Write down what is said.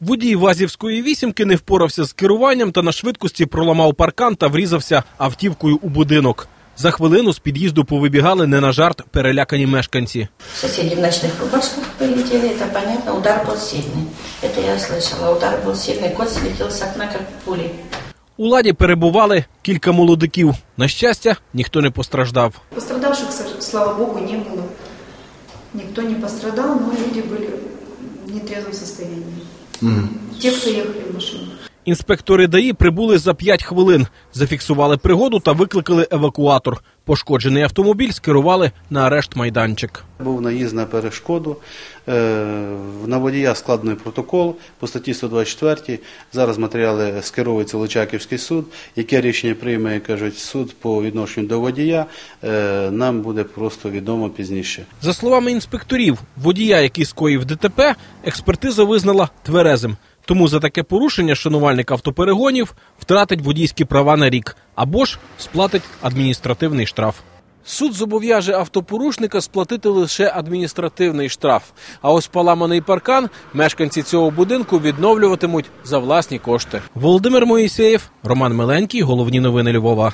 Водій Вазівської вісімки не впорався з керуванням та на швидкості проламав паркан та врізався автівкою у будинок. За хвилину з під'їзду повибігали не на жарт перелякані мешканці. Соседи в ночных рубашках полетели, это понятно, удар был сильный. Это я слышала, удар был сильный, кот слетел с окна, как пули. У ладі перебували кілька молодиків. На щастя, ніхто не постраждав. Пострадавших, с- слава богу, не было. Никто не пострадал, но люди были в нетрезвом состоянии. Те, хто їхали в машину Інспектори ДАІ прибули за 5 хвилин, зафіксували пригоду та викликали евакуатор. Пошкоджений автомобіль скерували на арешт майданчик. Був наїзд на перешкоду. Е, На водія складений протокол по статті 124. Зараз матеріали скеровуються в Личаківський суд. Яке рішення прийме, кажуть, суд по відношенню до водія, е, нам буде просто відомо пізніше. За словами інспекторів, водія, який скоїв ДТП, експертиза визнала тверезим. Тому за таке порушення шанувальник автоперегонів втратить водійські права на рік або ж сплатить адміністративний штраф. Суд зобов'яже автопорушника сплатити лише адміністративний штраф. А ось поламаний паркан мешканці цього будинку відновлюватимуть за власні кошти. Володимир Моїсеєв, Роман Миленький. Головні новини Львова.